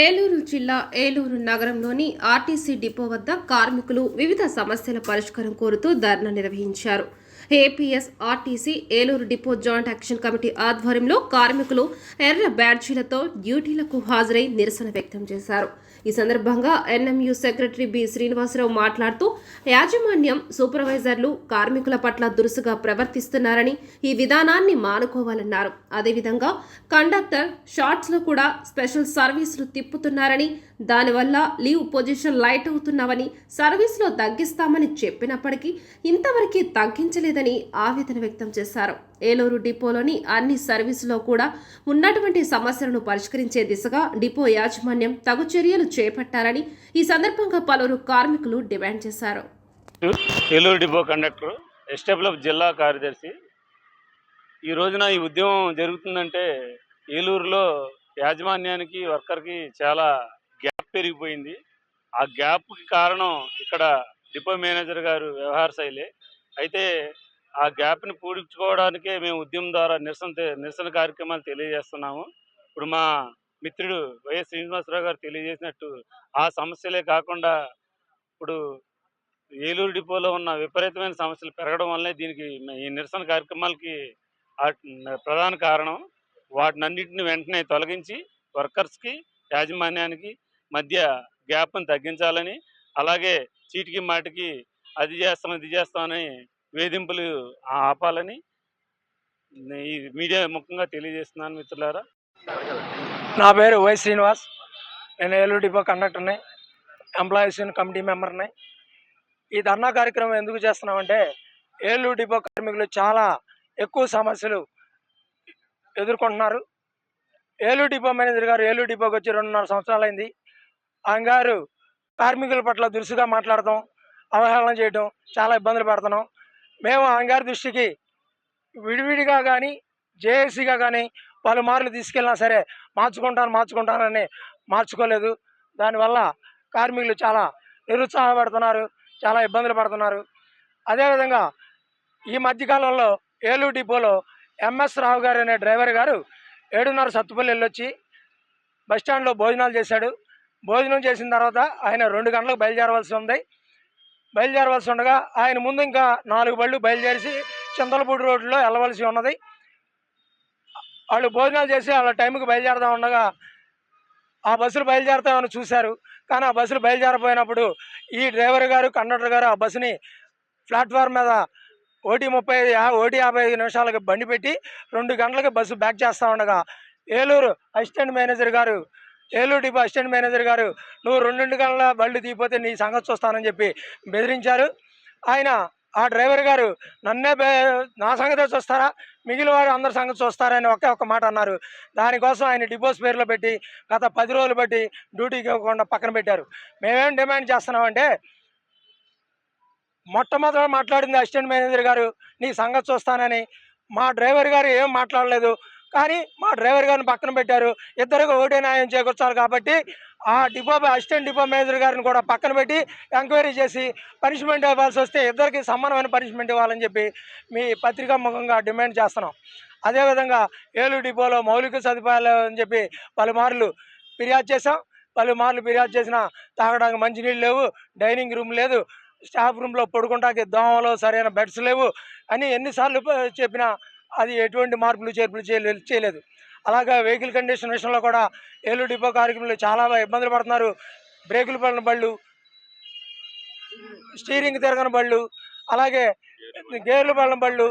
ఏలూరు జిల్లా ఏలూరు నగరంలోని RTC depot వద్ద కార్మికులు వివిధ సమస్యల పరిష్కారం కోరుతూ ధర్నా నిర్వహించారు. APS RTC Eluru depot joint action committee ఆధ్వర్యంలో కార్మికులు ఎర్ర బ్యాడ్జీలతో డ్యూటీలకు హాజరై నిరసన వ్యక్తం చేశారు. ఈ సందర్భంగా ఎన్ఎంయు సెక్రటరీ బి శ్రీనివాసరావు మాట్లాడుతూ యాజమాన్యం సూపర్వైజర్లు కార్మికుల పట్ల దురుసుగా ప్రవర్తిస్తున్నారని ఈ విధానాన్ని మానుకోవాలన్నారు. అదేవిధంగా కండక్టర్ షార్ట్స్లో కూడా స్పెషల్ సర్వీసులు తిప్పుతున్నారని దానివల్ల లీవ్ పొజిషన్ లైట్ అవుతున్నావని సర్వీసులో తగ్గిస్తామని చెప్పినప్పటికీ ఇంతవరకు తగ్గించలేదని ఆవేదన వ్యక్తం చేశారు. ఏలూరు డిపోలోని అన్ని సర్వీసులో కూడా ఉన్నటువంటి సమస్యలను పరిష్కరించే దిశగా డిపో యాజమాన్యం తగు చర్యలు చేపట్టారని ఈ సందర్భంగా పలువురు కార్మికులు డిమాండ్ చేశారు. ఏలూరు డిపో కండక్టర్ ఎస్టెబ్లప్ జిల్లా కార్యదర్శి ఈ రోజున ఈ ఉద్యమం జరుగుతుందంటే ఏలూరులో యాజమాన్యానికి వర్కర్కి చాలా గ్యాప్ పెరిగిపోయింది. ఆ గ్యాప్కి కారణం ఇక్కడ డిపో మేనేజర్ గారు వ్యవహార శైలి. అయితే ఆ గ్యాప్ని పూడ్చుకోవడానికే మేము ఉద్యమం ద్వారా నిరసన నిరసన కార్యక్రమాలు తెలియజేస్తున్నాము. ఇప్పుడు మా మిత్రుడు వైఎస్ శ్రీనివాసరావు గారు తెలియజేసినట్టు ఆ సమస్యలే కాకుండా ఇప్పుడు ఏలూరు డిపోలో ఉన్న విపరీతమైన సమస్యలు పెరగడం వల్లే దీనికి ఈ నిరసన కార్యక్రమాలకి ప్రధాన కారణం వాటినన్నింటిని వెంటనే తొలగించి వర్కర్స్కి యాజమాన్యానికి మధ్య గ్యాప్ను తగ్గించాలని అలాగే చీటికి మాటికి అది చేస్తాం ఇది చేస్తామని వేధింపులు ఆపాలని ఈ మీడియా ముఖంగా తెలియజేస్తున్నాను మిత్రులారా. నా పేరు వై శ్రీనివాస్. నేను ఏలూరు డిపో కండక్టర్ని ఎంప్లాయీస్ కమిటీ మెంబర్ని. ఈ ధర్నా కార్యక్రమం ఎందుకు చేస్తున్నామంటే ఏలూరు డిపో కార్మికులు చాలా ఎక్కువ సమస్యలు ఎదుర్కొంటున్నారు. ఏలూరు డిపో మేనేజర్ గారు ఏలూరు డిపోకి వచ్చి రెండున్నర సంవత్సరాలైంది. ఆయన గారు కార్మికుల పట్ల దురుసుగా మాట్లాడటం అవహేళన చేయడం చాలా ఇబ్బందులు పడుతున్నాం. మేము ఆయన దృష్టికి విడివిడిగా కానీ జేఏసీగా కానీ పలుమార్లు తీసుకెళ్ళినా సరే మార్చుకుంటాను మార్చుకుంటానని మార్చుకోలేదు. దానివల్ల కార్మికులు చాలా నిరుత్సాహపడుతున్నారు చాలా ఇబ్బందులు పడుతున్నారు. అదేవిధంగా ఈ మధ్యకాలంలో ఏలూరు డిపోలో ఎంఎస్ రావు గారు అనే డ్రైవర్ గారు ఏడున్నర సత్తుపల్లి వెళ్ళొచ్చి బస్టాండ్లో భోజనాలు చేశాడు. భోజనం చేసిన తర్వాత ఆయన రెండు గంటలకు బయలుదేరవలసి ఉంది. బయలుదేరవలసి ఉండగా ఆయన ముందు ఇంకా నాలుగు బళ్ళు బయలుదేరి చింతలపూడి రోడ్లో వెళ్ళవలసి ఉన్నది. వాళ్ళు భోజనాలు చేసి వాళ్ళ టైంకి బయలుదేరదాం ఉండగా ఆ బస్సులు బయలుదేరుతామని చూశారు. కానీ ఆ బస్సులు బయలుదేరపోయినప్పుడు ఈ డ్రైవర్ గారు కండక్టర్ గారు ఆ బస్సుని ప్లాట్ఫామ్ మీద ఓటీ ముప్పై ఓటి ఓటీ యాభై ఐదు నిమిషాలకి బండి పెట్టి రెండు గంటలకి బస్సు బ్యాక్ చేస్తూ ఉండగా ఏలూరు అసిస్టెంట్ మేనేజర్ గారు ఏలూరు డిపో అసిస్టెంట్ మేనేజర్ గారు నువ్వు రెండు గంటల బళ్ళు తీపోతే నీ సంగతి చూస్తానని చెప్పి బెదిరించారు. ఆయన ఆ డ్రైవర్ గారు నన్నే నా సంగతే చూస్తారా? మిగిలిన వారు అందరి సంగతి చూస్తారని ఒకే ఒక్క మాట అన్నారు. దానికోసం ఆయన డిపోస్ పేర్లో పెట్టి గత పది రోజులు బట్టి డ్యూటీకి ఇవ్వకుండా పక్కన పెట్టారు. మేమేం డిమాండ్ చేస్తున్నామంటే మొట్టమొదట మాట్లాడింది అసిస్టెంట్ మేనేజర్ గారు నీ సంగతి చూస్తానని. మా డ్రైవర్ గారు ఏం మాట్లాడలేదు. కానీ మా డ్రైవర్ గారిని పక్కన పెట్టారు. ఇద్దరికి ఒకటే న్యాయం చేకూర్చాలి కాబట్టి ఆ డిపో అసిస్టెంట్ డిపో మేనేజర్ గారిని కూడా పక్కన పెట్టి ఎంక్వైరీ చేసి పనిష్మెంట్ ఇవ్వాల్సి వస్తే ఇద్దరికి సమానమైన పనిష్మెంట్ ఇవ్వాలని చెప్పి మీ పత్రికా ముఖంగా డిమాండ్ చేస్తున్నాం. అదేవిధంగా ఏలూరు డిపోలో మౌలిక సదుపాయాలు అని చెప్పి పలుమార్లు ఫిర్యాదు చేసాం పలుమార్లు ఫిర్యాదు చేసినా తాగడానికి మంచినీళ్ళు లేవు డైనింగ్ రూమ్ లేదు స్టాఫ్ రూమ్లో పడుకుంటాకి దోమలు సరైన బెడ్స్ లేవు అని ఎన్నిసార్లు చెప్పినా అది ఎటువంటి మార్పులు చేర్పులు చేయలేదు చేయలేదు. అలాగే వెహికల్ కండిషన్ విషయంలో కూడా ఏలూరు డిపో కార్యక్రమంలో చాలా ఇబ్బందులు పడుతున్నారు. బ్రేకులు పడిన బళ్ళు స్టీరింగ్ తిరగని బళ్ళు అలాగే గేర్లు పడిన బళ్ళు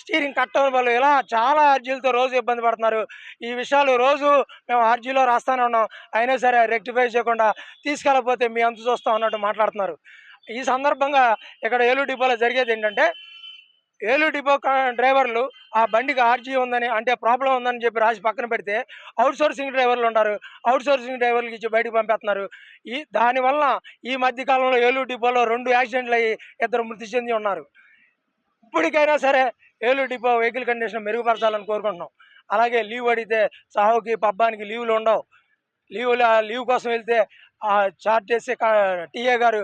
స్టీరింగ్ కట్టని బళ్ళు ఇలా చాలా అర్జీలతో రోజు ఇబ్బంది పడుతున్నారు. ఈ విషయాలు రోజు మేము ఆర్జీలో రాస్తానే ఉన్నాం. అయినా సరే రెక్టిఫై చేయకుండా తీసుకెళ్ళకపోతే మీ అంత చూస్తాం అన్నట్టు మాట్లాడుతున్నారు. ఈ సందర్భంగా ఇక్కడ ఏలూరు డిపోలో జరిగేది ఏంటంటే ఏలూరు డిపో డ్రైవర్లు ఆ బండికి ఆర్జీ ఉందని అంటే ప్రాబ్లం ఉందని చెప్పి రాసి పక్కన పెడితే అవుట్ సోర్సింగ్ డ్రైవర్లు ఉంటారు అవుట్ సోర్సింగ్ డ్రైవర్లకి ఇచ్చి బయటకు పంపేస్తున్నారు. ఈ దానివల్ల ఈ మధ్య కాలంలో ఏలూరు డిపోలో రెండు యాక్సిడెంట్లు అయ్యి ఇద్దరు మృతి చెంది ఉన్నారు. ఇప్పటికైనా సరే ఏలూరు డిపో వెహికల్ కండిషన్ మెరుగుపరచాలని కోరుకుంటున్నాం. అలాగే లీవ్ అడిగితే సాహుకి పబ్బానికి లీవులు ఉండవు. లీవ్ లీవ్ కోసం వెళ్తే ఆ చార్ట్ చేసి టీఏ గారు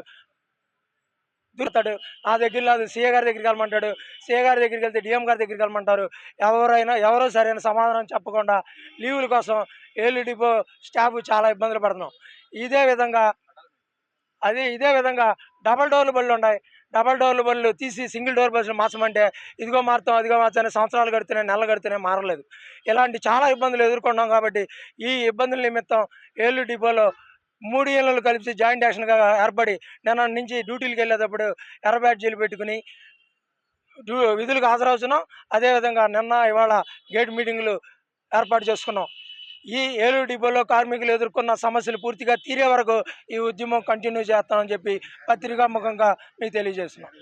దూరుతాడు నా దగ్గర లేదు సీఏ గారి దగ్గరికి వెళ్ళమంటాడు సీఏ గారి దగ్గరికి వెళ్తే డిఎం గారి దగ్గరికి వెళ్ళమంటారు ఎవరైనా ఎవరో సరైన సమాధానం చెప్పకుండా లీవుల కోసం ఏలు డిపో స్టాఫ్ చాలా ఇబ్బందులు పడుతున్నాం. ఇదే విధంగా అది ఇదే విధంగా డబల్ డోర్లు బళ్ళు ఉన్నాయి. డబల్ డోర్లు బళ్ళు తీసి సింగిల్ డోర్ బస్సులు మార్చమంటే ఇదిగో మారుతాం అదిగో మార్చాలని సంవత్సరాలు గడుతున్నాయి నెలలు గడుతున్నాయి మారలేదు. ఇలాంటి చాలా ఇబ్బందులు ఎదుర్కొన్నాం కాబట్టి ఈ ఇబ్బందుల నిమిత్తం ఏలూరు డిపోలో మూడు ఏళ్ళు కలిసి జాయింట్ యాక్షన్గా ఏర్పడి నిన్న నుంచి డ్యూటీలకు వెళ్ళేటప్పుడు ఎర్ర బ్యాడ్జీలు పెట్టుకుని విధులకు హాజరవుతున్నాం. అదేవిధంగా నిన్న ఇవాళ గేట్ మీటింగులు ఏర్పాటు చేసుకున్నాం. ఈ ఏలూరు డిపోలో కార్మికులు ఎదుర్కొన్న సమస్యలు పూర్తిగా తీరే వరకు ఈ ఉద్యమం కంటిన్యూ చేస్తామని చెప్పి పత్రికాముఖంగా మీకు తెలియజేస్తున్నాం.